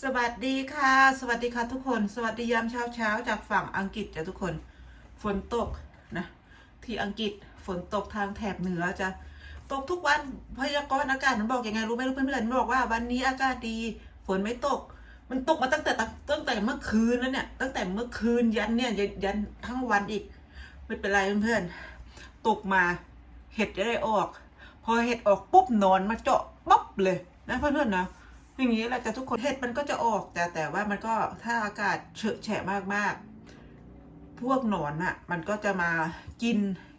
สวัสดีค่ะ สวัสดีค่ะทุกคน สวัสดียามเช้าเช้าๆจากฝั่งอังกฤษจ้ะทุกคน ฝนตกนะที่อังกฤษฝนตกทางแถบเหนือจะตกทุกวันพยากรณ์อากาศมันบอกยังไงรู้ไหมรู้เพื่อนๆมันบอกว่าวันนี้อากาศดี ฝนไม่ตก มันตกมาตั้งแต่ตั้งแต่เมื่อคืนแล้วเนี่ย ตั้งแต่เมื่อคืนยันเนี่ยยันยนทั้งวันอีก ไม่เป็นไรเพื่อนๆตกมาเห็ดจะได้ออก พอเห็ดออกปุ๊บนอนมาเจาะป๊อบเลยนะเพื่อนๆนะ อย่างนี้แหละแต่ทุกคนเห็ดมันก็จะออกแต่แต่ว่ามันก็ถ้าอากาศเฉอะแฉะมากๆ พวกหนอนอะมันก็จะมากิน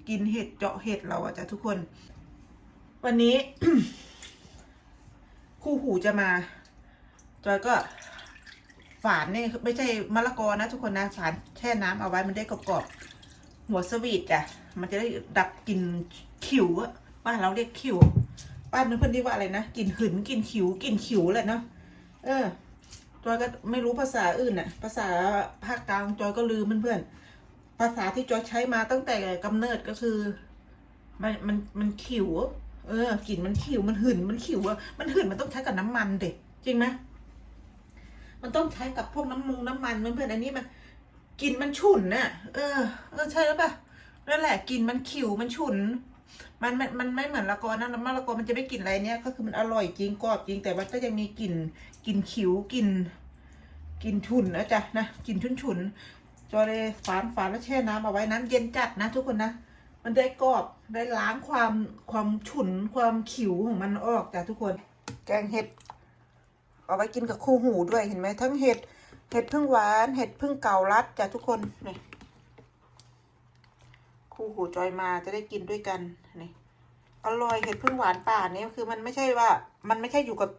กินเห็ดเจาะเห็ดเราอะจ้ะทุกคน วันนี้คู่หูจะมาจอยก็ฝานนี่ไม่ใช่มะละกอนะทุกคนนะฝานแช่น้ำเอาไว้มันได้กรอบๆหัวสวีทจ้ะมันจะได้ดับกลิ่นขิวอะบ้านเราเรียกขิว บ้านเพื่อนที่ว่าอะไรนะกลิ่นหืนกลิ่นขิวกลิ่นขิวแหละเนาะเออจอยก็ไม่รู้ภาษาอื่นน่ะ ภาษาภาคกลางจอยก็ลืมเพื่อนๆภาษาที่จอยใช้มาตั้งแต่กำเนิดก็คือ มันมันมันขิว เออกลิ่นมันขิวมันหืนมันขิวอะมันหืนมันต้องใช้กับน้ำมันเด็กจริงไหมมันต้องใช้กับพวกน้ำมุงน้ำมันเพื่อนๆอันนี้มันกลิ่นมันฉุนน่ะ เออ เออใช่แล้วปะนั่นแหละกลิ่นมันขิวมันฉุน มันมันมันไม่เหมือนละกอนะมะละกอมันจะไม่กลิ่นอะไรเนี่ยก็คือมันอร่อยจริงกรอบจริงแต่มันก็ยังมีกลิ่นกลิ่นขิวกลิ่นกลิ่นฉุนนะจ๊ะนะกลิ่นฉุนฉุนจอเลยฝานฝานแล้วแช่น้ำเอาไว้น้ำเย็นจัดนะ ทุกคนนะมันได้กรอบได้ล้างความความฉุนความขิวของมันออกจ้ะทุกคน แกงเห็ดเอาไว้กินกับคู่หูด้วยเห็นไหมทั้งเห็ดเห็ดพึ่งหวานเห็ดพึ่งเก่ารัดจ้ะทุกคนนี่ คู่หูจอยมาจะได้กินด้วยกันนี่อร่อยเห็ดพึ่งหวานป่าเนี่ยคือมันไม่ใช่ว่า มันไม่ใช่อยู่กับ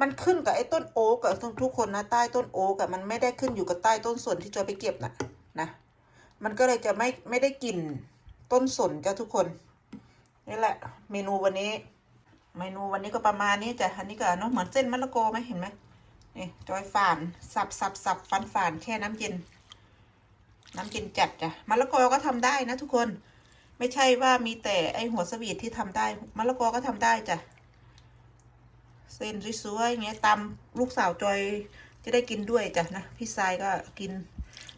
มันขึ้นกับไอ้ต้นโอ๊กอะทุกทุกคนนะใต้ต้นโอ๊กอะมันไม่ได้ขึ้นอยู่กับใต้ต้นสนที่จอยไปเก็บน่ะนะมันก็เลยจะไม่ไม่ได้กลิ่นต้นสนจ้ะทุกคนนี่แหละ เมนูวันนี้ เมนูวันนี้ก็ประมาณนี้จ้ะอันนี้ก็เนาะเหมือนเส้นมะละกอไหมเห็นไหมนี่จอยฝานสับสับสับฟันฝานแช่น้ำเย็น น้ำเย็นจัดจ้ะมะละกอก็ทำได้นะทุกคน ไม่ใช่ว่ามีแต่ไอหัวสวีทที่ทำได้มะละกอก็ทำได้จ้ะเส้นสวยๆอย่างเงี้ยตำลูกสาวจอยจะได้กินด้วยจ้ะนะพี่ทรายก็กิน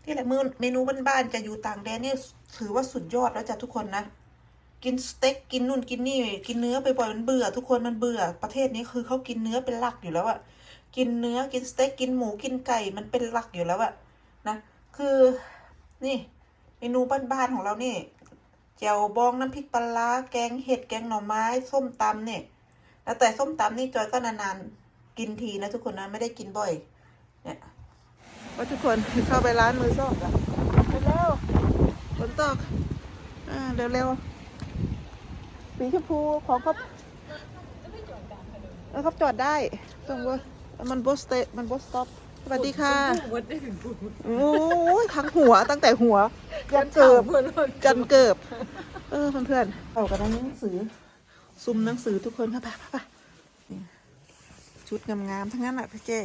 นี่แหละมือเมนูบ้านๆจะอยู่ต่างแดนนี่ถือว่าสุดยอดแล้วจ้ะทุกคนนะกินสเต็กกินนู่นกินนี่กินเนื้อไปบ่อยมันเบื่อ ทุกคนมันเบื่อ ประเทศนี้คือเขากินเนื้อเป็นหลักอยู่แล้วอะกินเนื้อกินสเต็กกินหมูกินไก่มันเป็นหลักอยู่แล้วอะนะคือ นี่เมนูบ้านๆของเรานี่แจ่วบองน้ำพริกปลาแกงเห็ดแกงหน่อไม้ส้มตำเนี่ยแล้วแต่ส้มตำนี่จอยก็นานๆกินทีนะทุกคนนะไม่ได้กินบ่อย เนี่ยว่าทุกคนเข้าไปร้านมือซ่อมกันเร็วฝนตกอ่าเร็วๆสีชมพูของเขาเออเขาจอดได้ตรงว่ามันบสเตมันบสต็อป วัสดีค่ะ วัดได้ถึงพูดโอ้ยทั้งหัวตั้งแต่หัว ยันเกิบเพื่อนเลยจันเกิบ เออเพื่อนๆเอากันหนังสือ ซุ่มหนังสือทุกคนค่ะไปไปไปนี่ชุดงามๆทั้งนั้นแหละพี่เจ้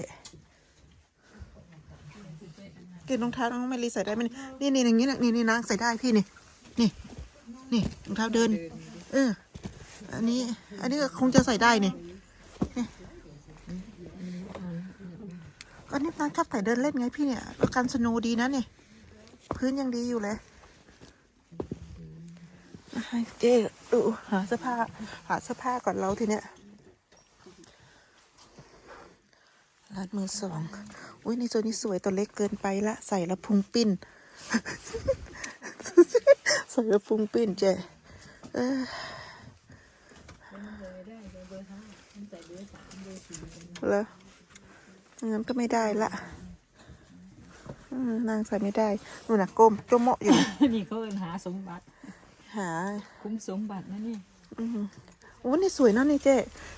เกณฑ์รองเท้าน้องไม่รีใส่ได้ไหมนี่นี่อย่างนี้นะนี่นี่นางใส่ได้พี่นี่ นี่ นี่รองเท้าเดิน เออ อันนี้ อันนี้ก็คงจะใส่ได้นี่นี่ ก็นี่นางชอบใส่เดินเล่นไงพี่เนี่ยแล้วกันสนว์ดีนะเนี่ย พื้นยังดีอยู่เลยเจ๊ดูหาเสื้อผ้า หาเสื้อผ้าก่อนเราทีเนี้ยร้านมือสอง อุ้ยในตัวนี้สวยตัวเล็กเกินไปละ ใส่ละพุงปิ้น ใส่ละพุงปิ้นเจ๊เออแล้ว งั้นก็ไม่ได้ละเออนางใส่ไม่ได้นู่นน่ะก้มจ้มเหมาะอยู่ นี่เขาเอินหาสมบัติ หา คุ้มสมบัตินะนี่อืมโอ้นี่สวยนะนี่เจ๊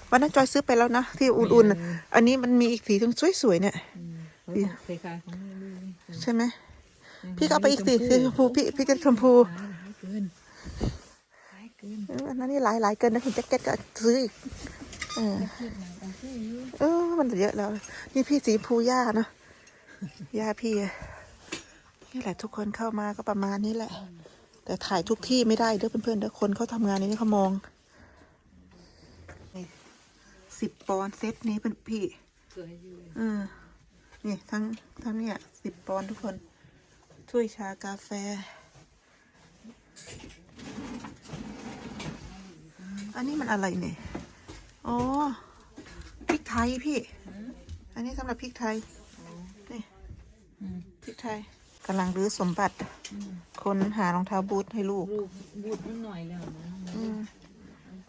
วันนั้นจอยซื้อไปแล้วนะ ที่อุ่นๆน่ะอันนี้มันมีอีกสีทั้งสวยๆเนี่ยเขาบอกคล้ายๆของแม่ลูกนี่ใช่ไหมพี่ก็เอาไปอีกสีสีชมพูพี่พี่จะชมพูหายเกินหายเกินเอออันนั้นนี่หลายหลายๆเกินนะคุณแจ็คเก็ตก็ซื้ออีกเออเทียบหนังเอาที่อยู่เออ มันเยอะแล้ว นี่พี่สีชมพูย่าเนอะย่าพี่อะนี่แหละทุกคนเข้ามาก็ประมาณนี้แหละ แต่ถ่ายทุกที่ไม่ได้เด้อเพื่อนๆเด้อคนเขาทำงานนี้เขามองสิบปอนด์เซตนี้เป็นพี่สวยอยู่เออนี่ทั้งทั้งเนี่ยสิบปอนด์ทุกคน ถ้วยชากาแฟ อันนี้มันอะไรเนี่ย อ๋อพริก ไทยพี่ อันนี้สำหรับพริกไทย นี่อืมพริกไทยกำลังรื้อสมบัติ คนหารองเท้าบูทให้ลูก ลูกบูดมันหน่อยแล้วนะอืม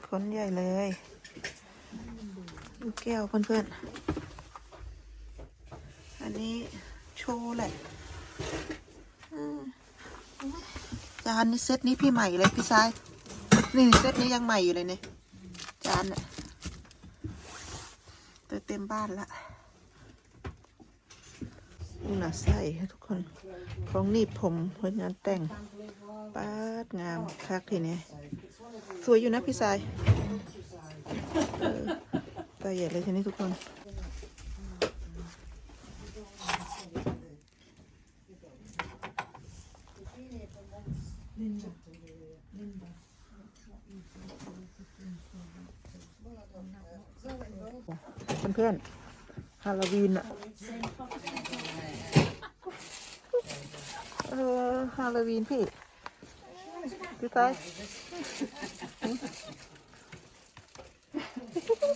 คนใหญ่เลยลูกแก้วเพื่อนๆ อันนี้โชว์แหละอืมจานนี้เซตนี้พี่ใหม่เลยพี่ชาย นี่เซตนี้ยังใหม่อยู่เลยเนี่ยจานเนี่ย เติมเต็มบ้านละนี่นะใส่ให้ทุกคนของหนีบผมเพื่องานแต่งป้าดงามคักทีนี้สวยอยู่นะพี่สายเออตาใหญ่เลยทีนี้ทุกคน เพื่อนๆฮาโลวีนอะเออฮาโลวีนพี่พี่ตาย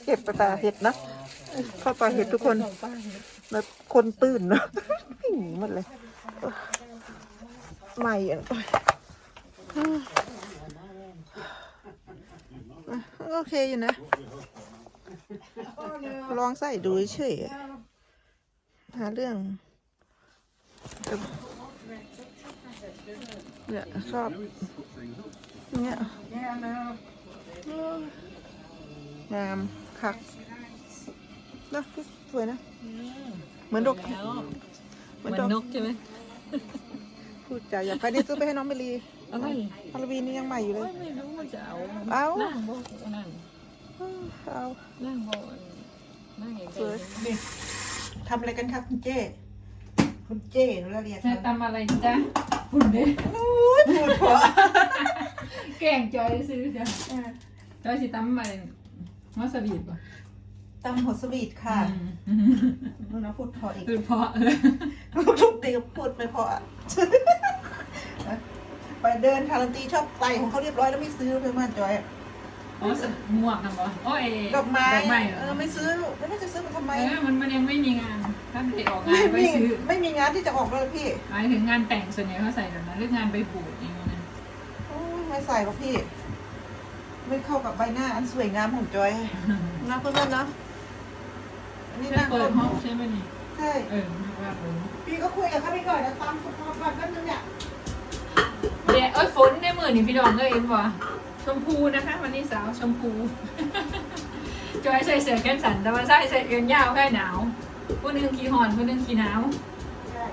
เก็บปลาเห็ดนะเข้าปลาเห็ดทุกคนแบบคนตื่นเนอะหนีหมดเลยใหม่อะโอเคอยู่นะ ลองใส่ดูเฉยๆอะหาเรื่องเนี่ยชอบเนี่ยงามคักนะสวยนะ เหมือนดอกแล้วเหเหมืมืออนนดอกนกใช่ไหมพูดจาอย่าไปนี่ซื้อไปให้น้องเมลีอะไรฮาโลวีนนี่ยังใหม่อยู่เลยไม่รู้มันจะเอาเอานั่งโบนั่ง เอานั่งโบนั่งอย่างสเดียววยนี่ทำอะไรกันครับคุณเจ้คุณเจ้หนูเรียกจะทำอะไรจ๊ะหุ่นเด้โอ้ยพูดเพราะแกล้งจอยซื้อจ้ะจอยสิตำอะไรมัสบีบป่ะตำหัวสวีทค่ะอืมมึงนะพูดเพออีกคือเพราะเออทุกเดียวพูดไม่เพออะไปเดินคารันตีชอบใส่ของเขาเรียบร้อยแล้วไม่ซื้อเลยมันจอย อ๋อสหมวกนะบ่โอ้ยดอกไม้ดอกไม้เหรเอออไม่ซื้อแล้วไม่จะซื้อมาทำไมเออมันมันยังไม่มีงานถ้ามันจะออกงาไม่นไปมีซื้อไม่มีงานที่จะออกเลยพี่หมายถึงงานแต่งส่วนใหญ่เขาใส่แบบนั้นหรืองานไปบูดอย่างเงี้ยนะโอ้ยไม่ใส่หรอกพี่ ไม่เข้ากับใบหน้าอันสวยงามของจอยนะเพื่อนๆนะอันนี่เพิ่งนั่งเปิรดถห้องใช่ไหมนี่ใช่ เออว่าผมพี่ก็คุยกับเขาไปก่อนนะตามสปอร์ตก่อนก็นึงเนี่ยเดี๋ยวเอ้ยฝนในมือนี่พี่ดองก็เอ็มว่ะ ชมพูนะคะ วันนี้สาวชมพูจอยใส่เสื้อแขนสั้นแต่ว่าใส่ใส่เกงยาวแค่หนาวผู้หนึงขี่หอนผู้หนึงขี่หนาวใช่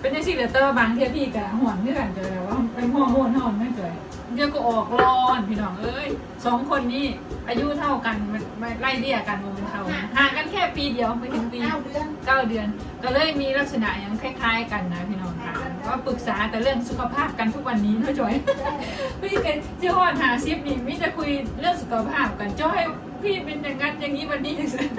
เป็นยังสิเหลือเตอร์บางเทียพี่กับหอนที่กันเจอแล้วว่าเป็นห่อโหนหอนไม่เจอเดี๋ยวก็ออกร้อนพี่น้องเอ้ยสองคนนี้อายุเท่ากันมันมันไล่เลี่ยกันมันเป็นเท่าห่างกันแค่ปีเดียวไม่ถึงปีเก้าเดือนเก้าเดือน ก็เลยมีลักษณะอย่างคล้าย ๆ กันนะพี่น้องค่ะ ก็ปรึกษาแต่เรื่องสุขภาพกันทุกวันนี้นะจอย พี่กันเจ้าฮอนหาซิปนี่มิจะคุยเรื่องสุขภาพกันจอยพี่เป็นอย่างนั้นอย่างนี้วันนี้อย่างนั้น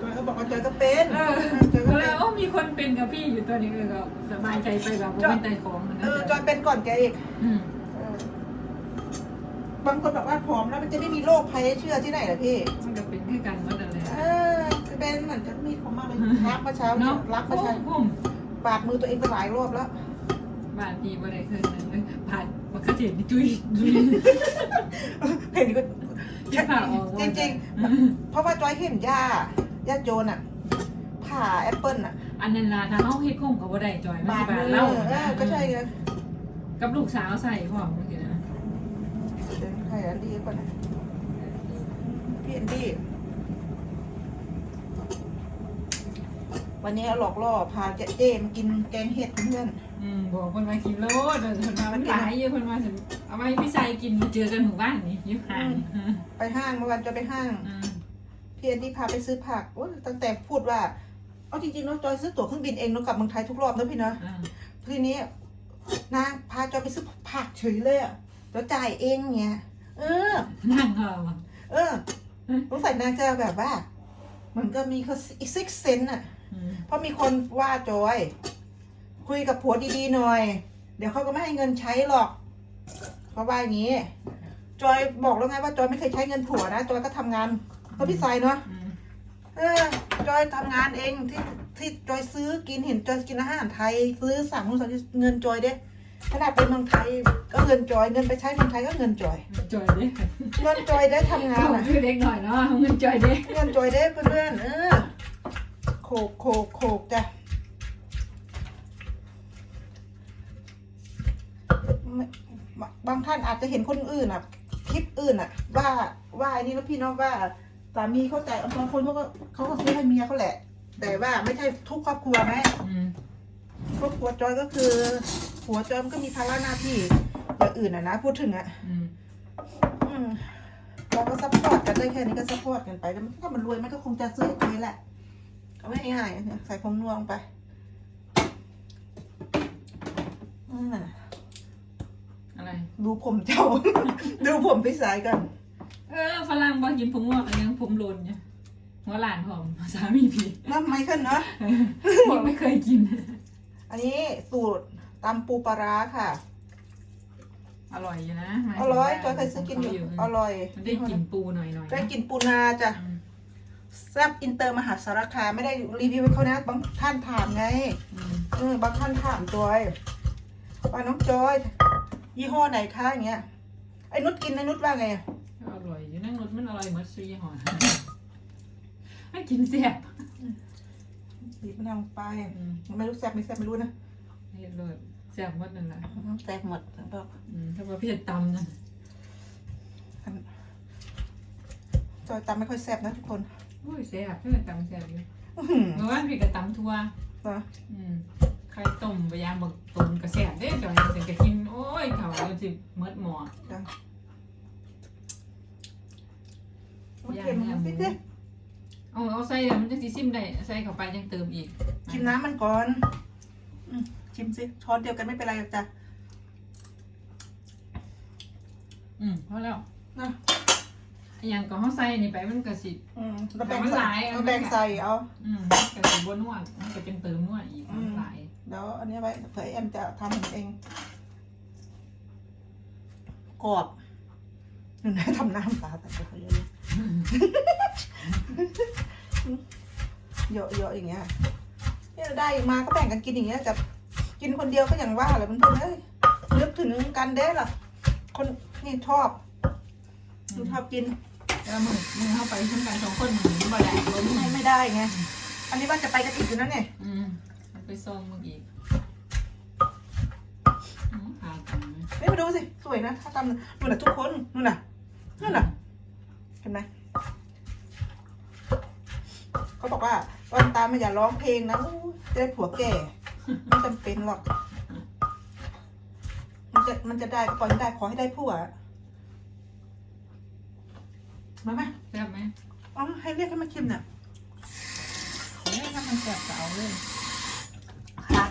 จอยก็บอกว่าจอยก็เป็นเออจอยก็แล้เป็นวโอ้มีคนเป็นกับพี่อยู่ตัวนี้ก็สบายใจไปแบบว่าไม่ใจของมันเอนะอจอยเป็นก่อนแกอีกอืมเออบางคนบอกว่าผอมแล้วมันจะไม่มีโรคภัยให้เชื่อที่ไหนล่ะพี่มันก็เป็นคือกันหมดเลยเออเป็นเหมือนจะมีของมากเลยรักเมื่อเช้าเนาะรักเมื่อเช้าพุ่มปาดมือตัวเองไปหลายรอบแล้ว บานพี่บ่ได้เคยนั่นเลยผ่านมันก็เจ็บจุยจุยเห็นก็ที่ผ่าออกจริงๆเพราะว่าจอยเห็นย่าย่าโจนอะผ่าแอปเปิลอะ อันนั้นล่ะถ้าเฮาเฮ็ดพุ่มก็บ่ได้จอยมันบาสิดบามืดอเล่าเออก็ใช่ไงกับลูกสาวใส่พร้อมจังซี่นะเดี๋ยวใครอันดีก่อนนะพี่แอนดี้ วันนี้หลอกล่อพาเจ๊เจมากินแกงเห็ดเพื่อนอืมบอกเพิ่นมากินโลดเพิ่นมามันหลายอยู่เพิ่นมาถึงเอาไว้พี่ชายกินเจอกันหมู่บ้านนี่อยู่ห่างไปห้างเมื่อวันจะไปห้างอืมพี่แอนดี้พาไปซื้อผักโอ้ยตั้งแต่พูดว่าเอาจริงๆเนาะจอยซื้อตั๋วเครื่องบินเองเนาะกลับเมืองไทยทุกรอบนะพี่เนาะอ่าทีนี้นางพาจอยไปซื้อผักเฉยเลยอะแล้วจ่ายเองเนี่ยเออ นั่งเอาอะ เออสงสัยนางจะแบบว่ามันก็มีเขาอีกซิกเซนอะอืม เพราะมีคนว่าจอย คุยกับผัวดีๆหน่อย เดี๋ยวเขาก็ไม่ให้เงินใช้หรอกเพราะว่าอย่างนี้ จอยบอกแล้วไงว่าจอยไม่เคยใช้เงินผัวนะจอยก็ทำงานเพราะพี่สายเนาะอืมเออจอยทำงานเองที่ที่จอยซื้อกินเห็นจอยกินอาหารไทย ซื้อสั่งนู่นสั่งนี่เงินจอยเด้ขนาดไปเมืองไทยก็เงินจอยเงินไปใช้เมืองไทยก็เงินจอยจอยเด้เงินจอยได้ทำงานผมอะชื่อเด็กหน่อยเนาะเงินจอยเด้เงินจอยได้เพื่อนๆเออ โขกโขกโขกจ้ะไม่บางท่านอาจจะเห็นคนอื่นอะ คลิปอื่นอะ ว่าว่าไอ้นี่แล้วพี่น้องว่าสามีเขาใจายบางคนเขาก็เขาก็ซื้อให้เมียเขาแหละ แต่ว่าไม่ใช่ทุกครอบครัวแม่อืมครอบครัวจอยก็คือหัวจอยมันก็มีภาระหน้าที่อย่างอื่นอะนะพูดถึงอะอืมอืมเราก็ซัพพอร์ตกันได้แค่นี้ก็ซัพพอร์ตกันไปแล้วมันถ้ามันรวยมันก็คงจะซื้อให้แหละ เอาไม่ง่ายๆเนี่ยใส่ผงนัวลงไปอืมอะไร ดูผมเจ้า ดูผมพี่สายกัน เออฝรั่งบอกกินผมงอกอะไรยังผมโลนเนี่ยหัวหลานผมสามีพี่น้ำไมเคิลเนาะยังไม่เคยกิน อันนี้สูตรตำปูปลาร้าค่ะ อร่อยอยู่นะหมายอถึงร่อยว่าจอยเคยซื้อกินอยู่ขงอเขาร่อยมันได้กลินปูหน่อยหน่อยได้กินปูนาจ้ะ แซ่บอินเตอร์มหาสารคามไม่ได้รีวิวให้เขานะบางท่านถามไงเออบางท่านถามจอยว่าน้องจอย ยี่ห้อไหนคะอย่างเงี้ยไอ้นุชกินไอ้นุชว่าไงอะอร่อยอยู่นั่งรถมันอร่อยเหมือนซุยหอนไม่กินแซ่บบีบมะนาวลงไปอืมไม่รู้แซ่บไม่แซ่บไม่รู้นะเฮ็ดเลยแซ่บหมดนั่นแหละแซ่บหมดบอกอืมถ้าว่าพี่จะตำนะจอยตำไม่ค่อยแซ่บนะทุกคนโอ้ยแซ่บพี่จะตำแซ่บอยู่อื้อหือเมื่อวานพี่ก็ตำทั่วนะอืมไข่ต้มพยายามบอกต้มกระแซ่บเด้จอยถึงจะกิน โอ้ยเขาเอาสิเมดหมอจ้ะโอเคมันนิดเดียวเอาเอาใส่เดี๋ยวมันจะสิซิมได้ใส่เข้าไปยังเติมอีกชิมน้ำมันก่อนอืมชิมสิช้อนเดียวกันไม่เป็นไรหรอกจ้ะอืมพอแล้วนะ อหย่างก็เขาใส่นี่ไปมันก็สิ อืมแล้วแบ่งมันหใส่ลายอันเอาแบ่งใส่เอา อืมมันก็สิบ่นวดมันก็เป็นเติมนวดอีกมันหลายเดี๋ยวอันนี้ไว้เผื่อแอมจะทำเองกรอบอยู่ไหนทำน้ำตาแต่ไปเยอะๆเยอะๆอย่างเงี้ยเนี่ยได้มาก็แบ่งกันกินอย่างเงี้ยจะกินคนเดียวก็อย่างว่าแหละเพื่อนๆเอ้ยนึกถึงกันเด้ล่ะ คนนี่ชอบ ดูชอบกินแล้วมึงมึงเข้าไปทำกันสองคนมึงบ่ได้ล้มไม่ไม่ได้ไง อันนี้ว่าจะไปกันอีกอยู่นะเนี่ยอืมเอาไปส่งมึงอีกอืมหากันไหมนี่มาดูสิ สวยนะถ้าทำนู่นน่ะทุกคนนู่นน่ะนู่นน่ะ เห็นไหมเขาบอกว่าตอนตามมันอย่าร้องเพลงนะอู้จะได้ผัวแก่ไม่จำเป็นหรอก มันจะมันจะได้ก็ปล่อยมันได้ขอให้ได้ผัว มาไหมแซ่บไหมเอาให้เรียกให้มาชิมเนี่ยเฮ้ยถ้ามันแซ่บก็เอาเลยค่ะ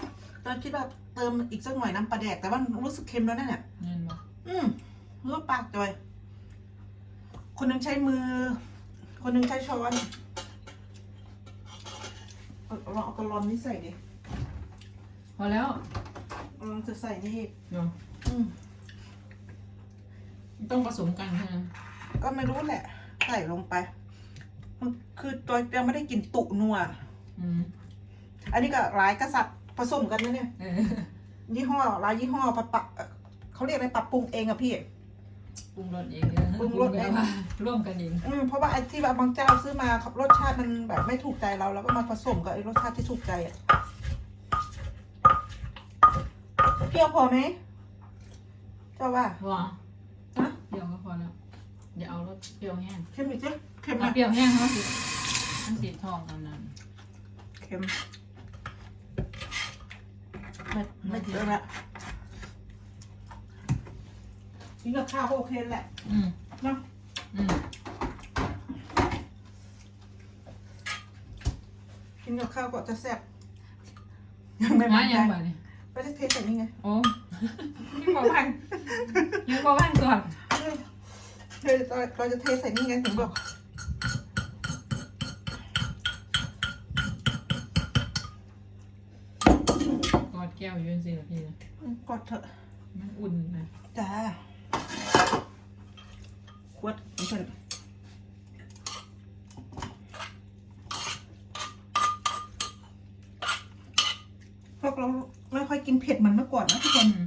ตอนคิดว่าเติมอีกสักหน่อยน้ำปลาแดกแต่ว่ารู้สึกเค็มแล้วนะเนี่ยเงินบ่อืมเลือกปากจอย คนหนึ่งใช้มือ คนหนึ่งใช้ช้อนเอาลองเอากระลอนนี่ใส่ดิพอแล้วลองจะใส่นี่เนาะอืมต้องผสมกันใช่ไหมก็ไม่รู้แหละ ใส่ลงไปมันคือจอยยังไม่ได้กินตุนัว อืมอันนี้ก็หลายกษัตริย์ผสมกันนะเนี่ย เออยี่ห้อหลายยี่ห้อปะปะเอ่อเขาเรียกอะไรปรับปรุงเองอะพี่ ปรุงรสเองเด้อปรุงรสเอง แบบว่าร่วมกันเองอืมเพราะว่าไอ้ที่ว่าบางเจ้าซื้อมาครับรสชาติมันแบบไม่ถูกใจเราแล้วก็มาผสมกับไอ้รสชาติที่ถูกใจอะเปรี้ยวพอไหมเจ้าว่าว่า ฮะ เปรี้ยวก็พอแล้ว อย่าเอารสเปรี้ยวแห้งเค็มอีกสิเค็มถ้านะเปรี้ยวแห้งเขาสิมันสีทองอันนั้นเค็มไม่ไม่เยอะละกินกับข้าวก็โอเคแหละอืมเนาะอืมกินกับข้าวก็จะแซ่บยังไม่มามั่นใจยังบ่เนี่ยก็จะเทใส่นี่ไงโอ้ยังบ่พันยังบ่พันก่อน เทเราเราจะเทใส่นี่ไงถึงบอกอดแก้วอยืนสิละพี่นะกดเถอะ มันอุ่นนะจ้าขวดนี่เพิ่นพวกเราไม่ค่อยกินเผ็ดเหมือนเมื่อก่อนนะทุกคน อืม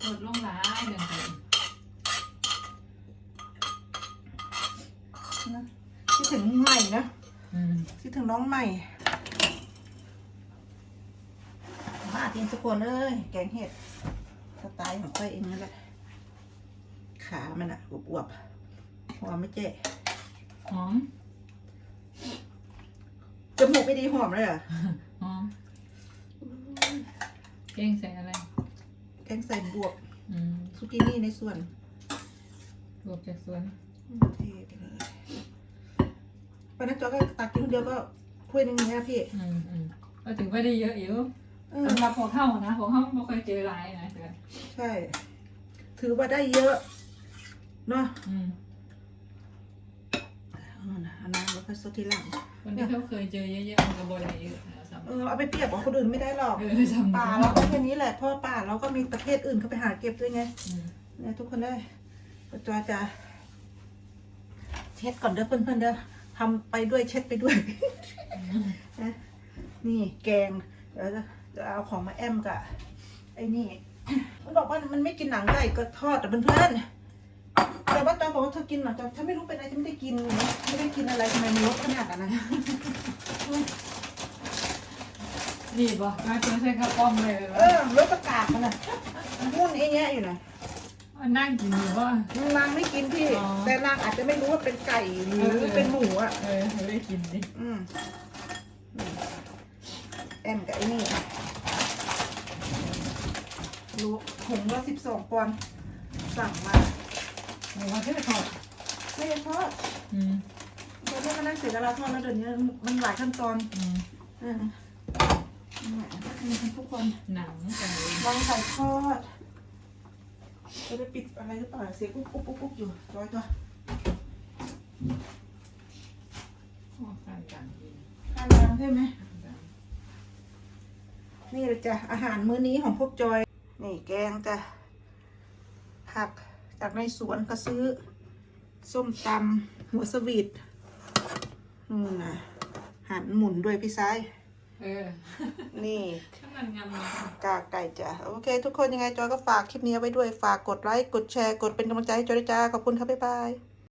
ล ดลงหลายเดือนไปนะคิดถึงใหม่นะอืมคิดถึงน้องใหม่ มาจริงทุกคนเอ้ยแกงเห็ดสไตล์ของค่อยเองนั่นแหละขามันอะอวบๆหอมไม่เจ๊หอมจมูกไม่ดีหอมเลยเหรอะหอมเก่งใส่อะไรแก งใส่บวบอืมซุกินี่ในส่วนรวบจากสวนเทไปเลยวันนั้นจอก็ตักกินคนเดียวก็ถ้วยหนึงนะพี่อืมอืมก็ถือว่าได้เยอะอยู่เออสำหรับของเข้านะของเข้าไม่ค่อยเจอหลายนะเดือนใช่ ถือว่าได้เยอะเนาะอืมเอานะเอาน้ำแล้วค่อยซดทีหลังคนที่เขาเคยเจอเยอะๆมันก็บ่ได้เยอะนะสำห เอรับอเอาไปเปรียบกับคนอื่นไม่ได้หรอก เออสำหป่ารับเราก็แค่นี้แหละเพราะป่าเราก็มีประเทศอื่นเขาไปหาเก็บด้วยไงอืมเนี่ยทุกคนได้จอยจะ เช็ดก่อนเด้อเพื่อนๆเด้อทำไปด้วยเช็ดไปด้วยนะนี่แกงเดี๋ยวจะจะเอาของมาแอมกับไอ้นี่ มันบอกว่ามันไม่กินหนังไก่ก็ทอดแต่เพื่อนๆแต่ว่าจอยบอกว่าเธอกินหนังจอยฉันไม่รู้เป็นอะไรฉันไม่ได้กินไม่ได้กินอะไรทำไมมันลดขนาดนั้นนะ นี่บ่มาเจอใส่กระป๋องเลยเออลดประกาศมันอะมุ่นไอ้เนี้ยอยู่นะว่านั่งกินอยู่ว่านางไม่กินพี่อ๋อแต่นางอาจจะไม่รู้ว่าเป็นไก่หรือเออเป็นหมูอะ เออไม่ได้กินดิอืมนี่แอมกับไอ้นี่รู้ถุงละสิบสองปอนด์สั่งมาหมูว่าเท่ทอดไม่ได้ทอดอืมเดี๋ยวนี้มันนั่งเสียเวลาทอดแล้วเดี๋ยวนี้มันหลายขั้นตอน อืมเออเนี่ยก็คือทุกคนหนังไก่ลองใส่ทอดจะได้ปิดอะไรหรือเปล่าเสียงอุ๊บอุ๊บอุ๊บอุ๊บอยู่ร้อยตัวโอ้การกันดีทานยังใช่ไหมนี่เลยจ้ะอาหารมื้อนี้ของพวกจอย นี่แกงจ้ะผักจากในสวนก็ซื้อ ส้มตำหัวสวีทนู่นนะหั่นหมุนด้วยพี่ซ้าย เออนี่ ถ้ามันงามกากไก่จ้ะโอเค ทุกคนยังไงจอยก็ฝากคลิปนี้เอาไว้ด้วยฝากกดไลค์กดแชร์กดเป็นกำลังใจให้จอยด้วยจ้าขอบคุณครับบ๊ายบาย